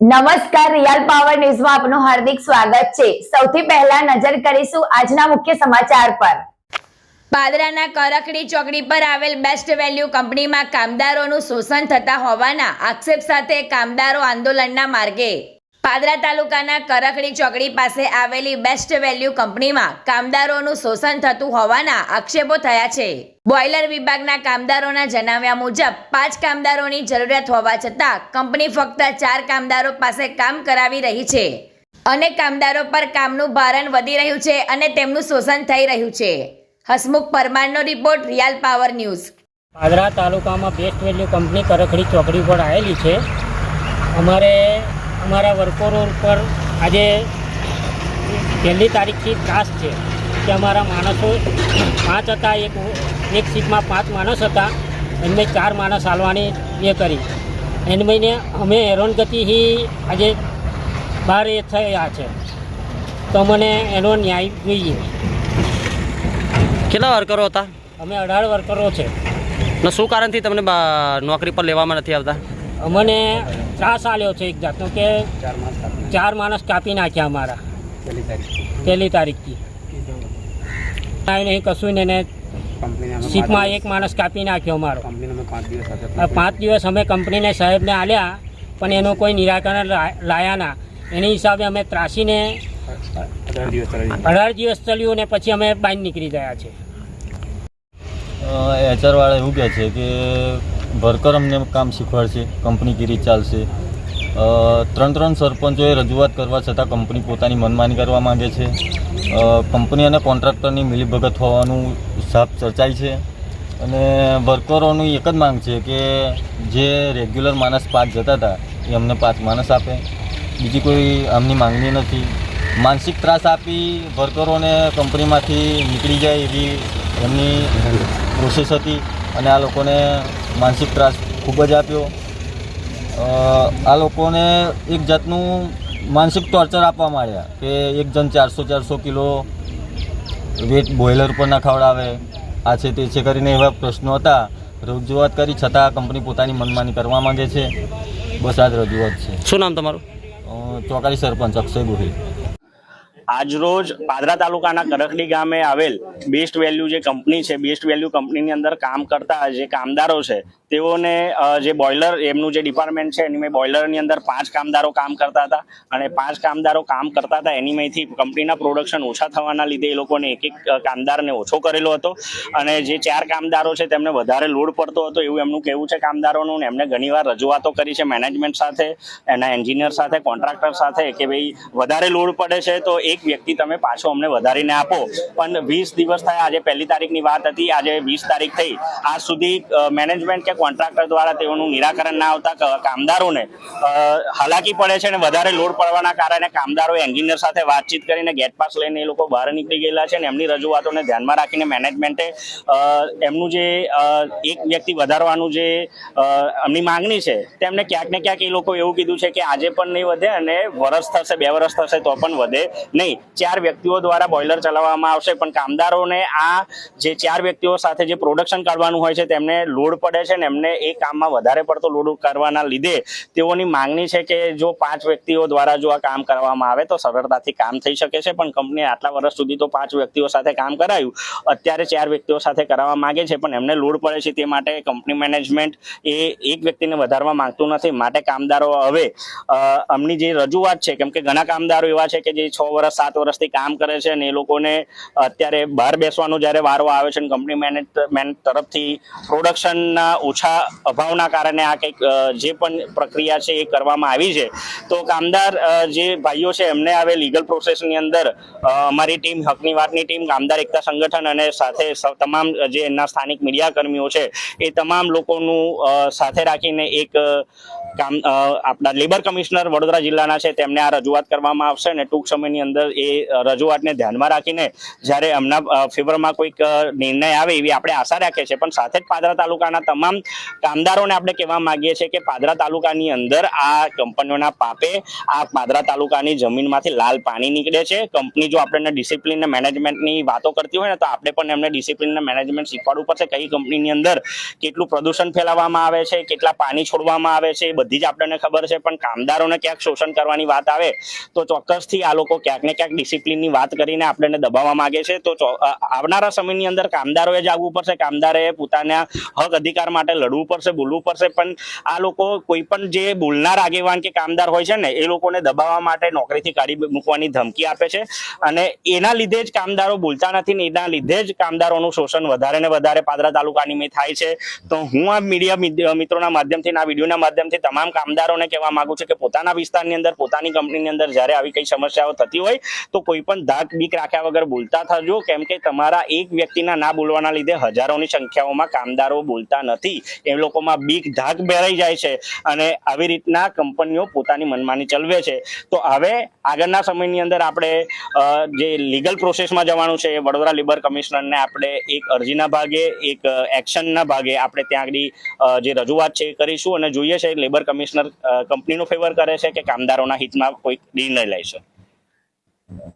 નમસ્કાર real power ન્યૂઝમાં આપનું હાર્દિક સ્વાગત છે. સૌથી પહેલા નજર કરીશું આજના મુખ્ય સમાચાર પર. પાદરાના કરકડી ચોકડી પર આવેલ બેસ્ટ વેલ્યુ કંપનીમાં કામદારોનું શોષણ થતા હોવાના આક્ષેપ સાથે કામદારો આંદોલનના માર્ગે. પાદરા તાલુકાના કરકડી ચોકડી પાસે આવેલી બેસ્ટ વેલ્યુ કંપનીમાં કામદારોનું શોષણ થતું હોવાના આક્ષેપો થયા છે. બોઇલર વિભાગના કામદારોના જણાવ્યા મુજબ, પાંચ કામદારોની જરૂરિયાત હોવા છતાં કંપની ફક્ત ચાર કામદારો પાસે કામ કરાવી રહી છે. અનેક કામદારો પર કામનું ભારણ વધી રહ્યું છે અને તેમનું શોષણ થઈ રહ્યું છે. Hasmukh પરમારનો report, real power news. Padra તાલુકામાં બેસ્ટ વેલ્યુ કંપની કરખડી ચોકડી પર આવેલી છે. અમારે અમારા વર્કરો ઉપર આજે પહેલી તારીખથી ખાસ છે કે અમારા માણસો પાંચ હતા એક એક સીટમાં પાંચ માણસ હતા. એમને ચાર માણસ હાલવાની એ કરી. એમને અમે હેરાનગતિથી આજે બહાર એ થયા છે. તો મને એનો ન્યાય જોઈએ. કેટલા વર્કરો હતા? અમે અઢાર વર્કરો છે. શું કારણથી તમને બા- નોકરી પર લેવામાં નથી આવતા? અમને ત્રાસ આલ્યો છે એક જાતનો કે ચાર માણસ કાપી નાખ્યા અમારા. પહેલી તારીખથી. નહીં, કશું ને સીટમાં એક માણસ કાપી નાખ્યો અમારો. પાંચ દિવસ અમે કંપનીને સાહેબને આલ્યા, પણ એનું કોઈ નિરાકરણ લાયા ના. એની હિસાબે અમે ત્રાસીને અઢાર દિવસ ચાલ્યું ને પછી અમે બહાર નીકળી ગયા છે એચઆરવાળા એવું કહે છે કે વર્કર અમને કામ શીખવાડશે કંપનીગીરી ચાલશે. ત્રણ ત્રણ સરપંચોએ રજૂઆત કરવા છતાં કંપની પોતાની મનમાની કરવા માંગે છે. કંપની અને કોન્ટ્રાક્ટરની મિલીભગત હોવાનું સાફ ચર્ચાય છે. અને વર્કરોની એક જ માંગ છે કે જે રેગ્યુલર માણસ પાંચ જતા હતા, એ અમને પાંચ માણસ આપે. બીજી કોઈ આમની માંગણી નથી. માનસિક ત્રાસ આપી વર્કરોને કંપનીમાંથી નીકળી જાય એવી એમની પ્રોસેસ હતી. અને આ લોકોને માનસિક ત્રાસ ખૂબ જ આપ્યો. આ લોકોને એક જાતનું માનસિક ટોર્ચર આપવા માંડ્યા કે એક જણ ચારસો ચારસો કિલો વેટ બોઇલર પર ના ખવડાવે. આ છે તે છે કરીને એવા પ્રશ્નો હતા. રજૂઆત કરી છતાં કંપની પોતાની મનમાની કરવા માંગે છે. બસ આ જ રજૂઆત છે. શું નામ તમારું? ચોકારી સરપંચ અક્ષય ગોહિલ. આજરોજ પાદરા તાલુકાના કરકડી ગામે આવેલ બેસ્ટ વેલ્યુ જે કંપની છે બેસ્ટ વેલ્યુ કંપનીની અંદર કામ કરતા જે કામદારો છે તેઓને જે બોઇલર, એમનું જે ડિપાર્ટમેન્ટ છે, એની બોઇલરની અંદર પાંચ કામદારો કામ કરતા હતા અને પાંચ કામદારો કામ કરતા હતા એની મેથી કંપનીના પ્રોડક્શન ઓછા થવાના લીધે એ લોકોને એક એક કામદારને ઓછો કરેલો હતો. અને જે ચાર કામદારો છે તેમને વધારે લોડ પડતો હતો એવું એમનું કહેવું છે કામદારોનું. ને એમને ઘણીવાર રજૂઆતો કરી છે મેનેજમેન્ટ સાથે, એના એન્જિનિયર સાથે, કોન્ટ્રાક્ટર સાથે કે ભાઈ વધારે લોડ પડે છે તો એક વ્યક્તિ તમે પાછો અમને વધારીને આપો. પણ વીસ દિવસ થયા, આજે પહેલી તારીખની વાત હતી, આજે વીસ તારીખ થઈ. આજ સુધી મેનેજમેન્ટ કે કોન્ટ્રાક્ટર દ્વારા તેઓનું નિરાકરણ ના આવતા કામદારોને હાલાકી પડે છે અને વધારે લોડ પડવાના કારણે કામદારો, એન્જિનિયર સાથે વાતચીત કરીને ગેટ પાસ લઈને એ લોકો બહાર નીકળી ગયેલા છે અને એમની રજૂઆતોને ધ્યાનમાં રાખીને મેનેજમેન્ટે એમનું જે એક વ્યક્તિ વધારવાનું જે એમની માંગણી છે, તેમને ક્યાંક ને ક્યાંક એ લોકો એવું કીધું છે કે આજે પણ નહીં વધે અને વરસ થશે, બે વરસ થશે તો પણ વધે નહીં. ચાર વ્યક્તિઓ દ્વારા બોઇલર ચલાવવામાં આવશે, પણ કામદારોને આ જે ચાર વ્યક્તિઓ સાથે જે પ્રોડક્શન કાઢવાનું હોય છે, તેમને લોડ પડે છે ને એમને એ કામમાં વધારે પડતો લોડ કરવાના લીધે તેઓની માંગણી છે કે જો પાંચ વ્યક્તિઓ દ્વારા જો આ કામ કરવામાં આવે તો સરળતાથી કામ થઈ શકે છે. પણ કંપનીએ આટલા વર્ષ સુધી તો પાંચ વ્યક્તિઓ સાથે કામ કરાયું. અત્યારે ચાર વ્યક્તિઓ સાથે કરાવવા માંગે છે, પણ એમને લોડ પડે છે તે માટે કંપની મેનેજમેન્ટ એ એક વ્યક્તિને વધારવા માંગતું નથી. માટે કામદારો હવે અમની જે રજૂઆત છે, કેમ કે ઘણા કામદારો એવા છે કે જે છ વર્ષ, સાત વર્ષથી કામ કરે છે અને એ લોકોને અત્યારે બહાર બેસવાનો જ્યારે વારો આવે છે કંપની મેન તરફથી પ્રોડક્શનના ઓછા અભાવના કારણે આ કંઈક જે પણ પ્રક્રિયા છે એ કરવામાં આવી છે. તો કામદાર જે ભાઈઓ છે એમને હવે લીગલ પ્રોસેસની અંદર અમારી ટીમ, હકની વાતની ટીમ, કામદાર એકતા સંગઠન અને સાથે તમામ જે એમના સ્થાનિક મીડિયા કર્મીઓ છે, એ તમામ લોકોનું સાથે રાખીને એક કામ આપણા લેબર કમિશનર વડોદરા જિલ્લાના છે, તેમને આ રજૂઆત કરવામાં આવશે અને ટૂંક સમયની અંદર એ રજૂઆતને ધ્યાનમાં રાખીને જ્યારે એમના ફેવરમાં કોઈક નિર્ણય આવે એવી આપણે આશા રાખીએ છીએ. પણ સાથે જ પાદરા તાલુકાના તમામ કામદારોને આપણે કહેવા માંગીએ છીએ કે પાદરા તાલુકાની અંદર આ કંપનીઓના પાપે આ પાદરા તાલુકાની જમીનમાંથી લાલ પાણી નીકળે છે. કંપની જો આપણને ડિસિપ્લિન મેનેજમેન્ટની વાતો કરતી હોય ને, તો આપણે પણ એમને ડિસિપ્લિન મેનેજમેન્ટ શીખવાડવું પડશે. કઈ કંપનીની અંદર કેટલું પ્રદૂષણ ફેલાવવામાં આવે છે, કેટલા પાણી છોડવામાં આવે છે બધું જ આપણને ખબર છે, પણ કામદારોને ક્યાંક શોષણ કરવાની વાત આવે, તો ચોક્કસથી આ લોકો ક્યાંક ને ક્યાંક ડિસિપ્લિનની વાત કરીને આપણને દબાવવા માંગે છે. તો આવનારા સમયની અંદર કામદારોએ આવવું પડશે, કામદારે પોતાના હક અધિકાર માટે લડવું પડશે, બોલવું પડશે, પણ આ લોકો કોઈ પણ જે બોલનાર આગેવાન કે કામદાર હોય છે ને, એ લોકોને દબાવવા માટે નોકરીથી કાઢી મૂકવાની ધમકી આપે છે. અને એના લીધે જ કામદારો બોલતા નથી ને એના લીધે જ કામદારોનું શોષણ વધારે ને વધારે પાદરા તાલુકાની મેં થાય છે. તો હું આ મીડિયા મિત્રોના માધ્યમથી આ વિડીયોના માધ્યમથી તમામ કામદારોને કહેવા માંગુ છું કે પોતાના વિસ્તારની અંદર, પોતાની કંપનીની અંદર જ્યારે આવી કઈ સમસ્યાઓ થતી હોય, તો કોઈ પણ ધાક બીક રાખ્યા વગર બોલતા થજો. કેમ કે તમારા એક વ્યક્તિના ના બોલવાના લીધે હજારોની સંખ્યાઓમાં કામદારો બોલતા નથી. એ લોકોમાં બીક ધાક ભેરાઈ જાય છે અને આવી રીતના કંપનીઓ પોતાની મનમાની ચલવે છે. તો હવે આગળના સમયની અંદર આપણે જે લીગલ પ્રોસેસમાં જવાનું છે, વડોદરા લેબર કમિશનરને આપણે એક અરજીના ભાગે, એક એક્શનના ભાગે આપણે ત્યાં આગળ જે રજૂઆત છે કરીશું અને જોઈએ છે લેબર લેબર કમિશનર કંપનીનો ફેવર કરે છે કે કામદારોના હિતમાં કોઈ નિર્ણય લે છે?